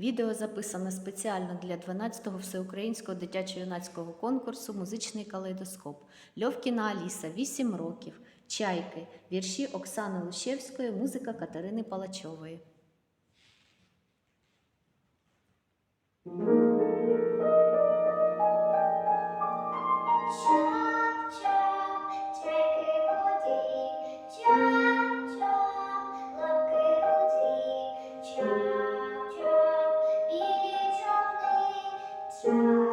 Відео записане спеціально для 12-го всеукраїнського дитячо-юнацького конкурсу Музичний калейдоскоп Льовкіна Аліса 8 років. Чайки, вірші Оксани Лущевської, музика Катерини Палачової. Senhor.